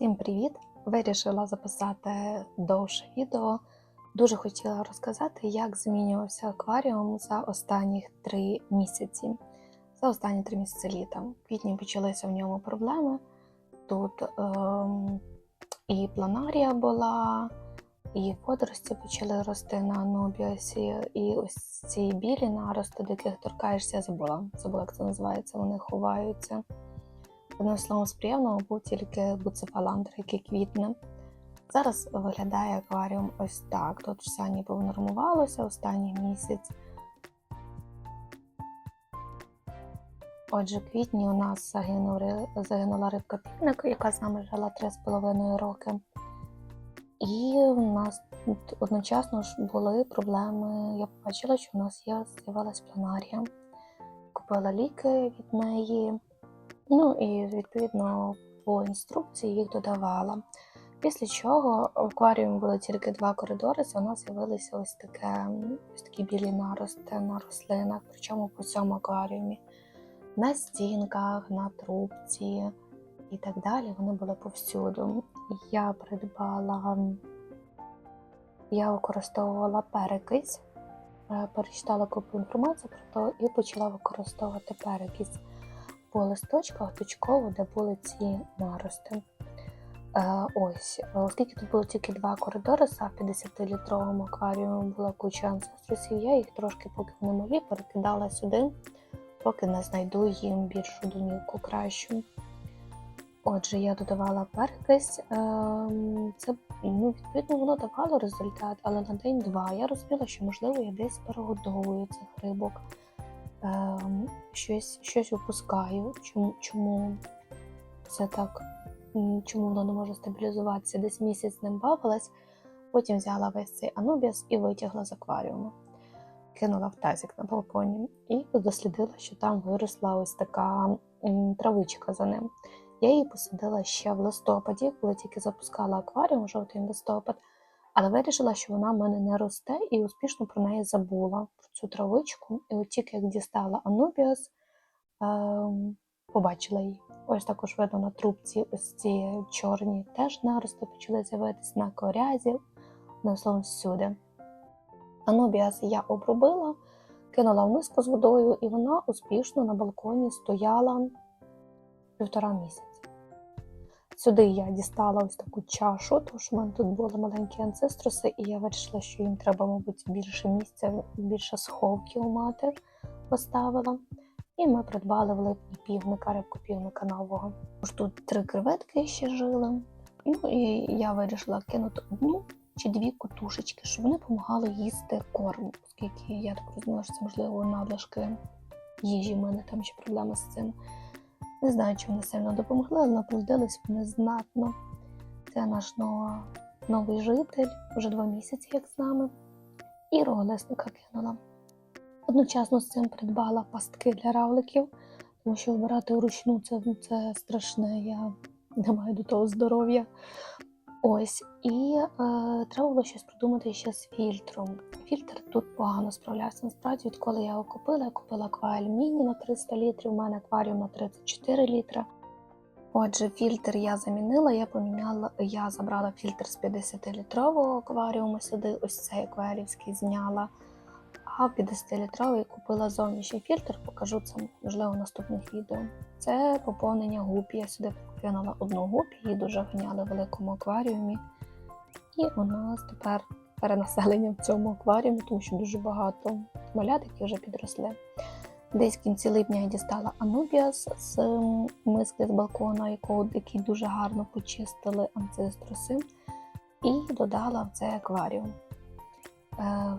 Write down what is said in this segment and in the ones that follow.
Всім привіт! Вирішила записати довше відео. Дуже хотіла розказати, як змінювався акваріум за останні три місяці. За останні три місяці літа. В квітні почалися в ньому проблеми. Тут ем, і планарія була, і водорості почали рости на анубіасі, і ось ці білі нарости, до яких торкаєшся, забула. Забула, як це називається, вони ховаються. Одним словом, з приємного був тільки буцефаландр, який квітне. Зараз виглядає акваріум ось так. Тут все ніби внормувалося останній місяць. Отже, в квітні у нас загинула рибка півник, яка з нами жила 3,5 роки. І у нас одночасно ж були проблеми. Я побачила, що у нас є з'явилась планарія. Купила ліки від неї. Ну і відповідно по інструкції їх додавала. Після чого в акваріумі було тільки два коридори, у нас з'явилися ось таке, ось такі білі нарости на рослинах, причому по всьому акваріумі. На стінках, на трубці і так далі. Вони були повсюду. Я придбала, я використовувала перекись, е, перечитала купу інформації про то і почала використовувати перекись по листочках точково, де були ці нарости. Е, ось, оскільки тут було тільки два коридори, за 50-літровому акваріумі була куча анцеструсів, я їх трошки, поки вони малі, перекидала сюди, поки не знайду їм більшу домівку кращу. Отже, я додавала перекись. ем, Це ну, відповідно воно давало результат, але на день-два я розуміла, що можливо я десь перегодовую цих рибок щось, щось випускаю. Чому, чому це так? Чому воно не може стабілізуватися? Десь місяць ним бавилась, потім взяла весь цей анубіас і витягла з акваріуму. Кинула в тазик на балконі і дослідила, що там виросла ось така травичка за ним. Я її посадила ще в листопаді, коли тільки запускала акваріум, жовтий листопад, але вирішила, що вона в мене не росте і успішно про неї забула про цю травичку. І от тільки як дістала Анубіас, ем, побачила її. Ось також видно на трубці ось ці чорні теж нарости почали з'явитися на корязі, на словом всюди. Анубіас я обробила, кинула в миску з водою, і вона успішно на балконі стояла півтора місяця. Сюди я дістала ось таку чашу, тому що в мене тут були маленькі анцеструси, і я вирішила, що їм треба, мабуть, більше місця, більше сховків мати поставила. І ми придбали в липні півника, рибку півника нового. Тож тут три креветки ще жили. Ну і я вирішила кинути одну чи дві котушечки, щоб вони допомагали їсти корм, оскільки я так розумію, що це можливо надлишки їжі. в мене там ще проблеми з цим. Не знаю, чи вони сильно допомогли, але наплодились вони знатно. Це наш нова, новий житель, вже два місяці, як з нами. І роголесника кинула. Одночасно з цим придбала пастки для равликів, тому що вибирати вручну це, це страшне, я не маю до того здоров'я. Ось, і е, треба було щось придумати ще з фільтром. Фільтр тут погано справлявся. Насправді, відколи я його купила, я купила акваріум міні на 300 літрів, у мене акваріум на 34 літра. Отже, фільтр я замінила, я поміняла, я забрала фільтр з 50-літрового акваріуму сюди, ось цей акваріївський зняла. А 50-літровий купила зовнішній фільтр, покажу це можливо в наступних відео. Це поповнення гупі. Я сюди кинула одну гупі, її дуже ганяли в великому акваріумі. І нас тепер перенаселення в цьому акваріумі, тому що дуже багато малят, які вже підросли. Десь в кінці липня я дістала Анубіас з миски з балкона, який дуже гарно почистили анцеструси, і додала в цей акваріум. Е,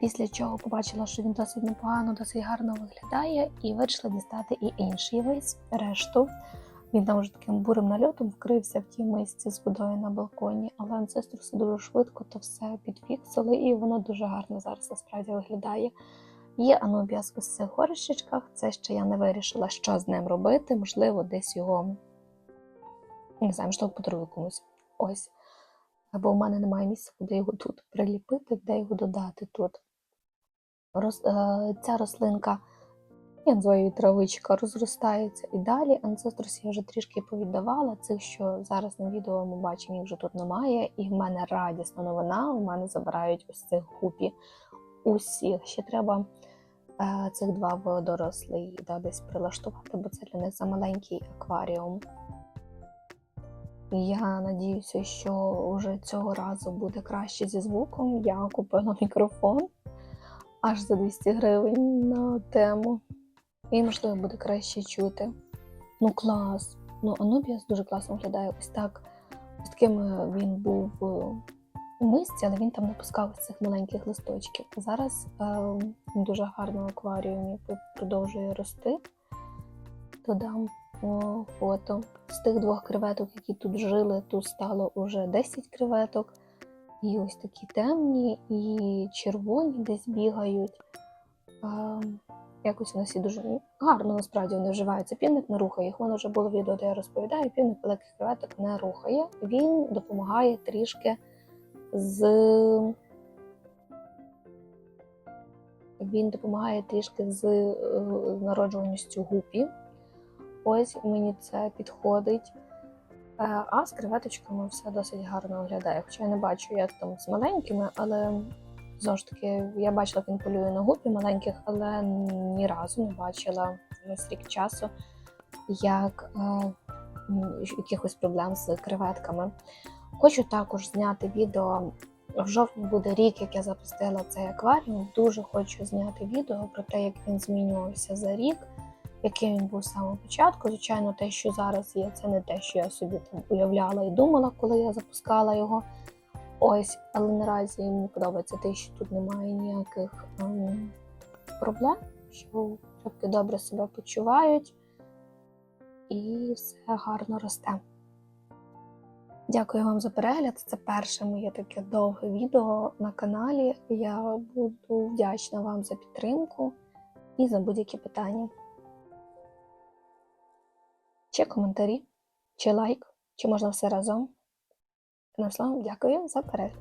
Після чого побачила, що він досить непогано, досить гарно виглядає, і вирішила дістати і інший весь решту. Він там вже таким бурим нальотом вкрився в тій мисці з водою на балконі, але анцеструси дуже швидко то все підфіксили, і воно дуже гарно зараз насправді виглядає. Є анубіас в цих горщичках, це ще я не вирішила, що з ним робити. Можливо, десь його не знаю, можливо, подарую комусь. Ось. Або в мене немає місця, куди його тут приліпити, де його додати тут. Роз, е, ця рослинка Я називаю травичка, розростається і далі. Анцеструс я вже трішки повіддавала. Цих, що зараз на відео ми бачимо, їх вже тут немає. І в мене радісна новина. У мене забирають ось цих гупі усіх. Ще треба е, цих два в да, десь прилаштувати, бо це для них замаленький акваріум. Я надіюся, що вже цього разу буде краще зі звуком. Я купила мікрофон аж за 200 гривень на тему. І, можливо, буде краще чути. Ну, клас! Ну, Анубіас дуже класно виглядає. Ось так. Ось таким е, він був е, у мисці, але він там не пускав цих маленьких листочків. Зараз е, він дуже гарно в акваріумі продовжує рости. Додам о, фото. З тих двох креветок, які тут жили, тут стало уже 10 креветок. І ось такі темні, і червоні десь бігають. Е, якось вони всі дуже гарно насправді вони вживаються. Півник не рухає їх. Воно вже було відео, де я розповідаю. Півник великих креветок не рухає. Він допомагає трішки з. Він допомагає трішки з е, народжуваністю гупі. Ось мені це підходить. Е, А з креветочками все досить гарно виглядає. Хоча я не бачу, як там з маленькими, але знову ж таки, я бачила, він полює на гупі маленьких, але ні разу не бачила весь рік часу, як е, якихось проблем з креветками. Хочу також зняти відео. В жовтні буде рік, як я запустила цей акваріум. Дуже хочу зняти відео про те, як він змінювався за рік, яким він був з самого початку. Звичайно, те, що зараз є, це не те, що я собі там уявляла і думала, коли я запускала його. Ось, але наразі мені подобається те, що тут немає ніяких ем, проблем, що рибки добре себе почувають і все гарно росте. Дякую вам за перегляд. Це перше моє таке довге відео на каналі. Я буду вдячна вам за підтримку і за будь-які питання. Чи коментарі, чи лайк, чи можна все разом. Одним словом, дякую за перегляд.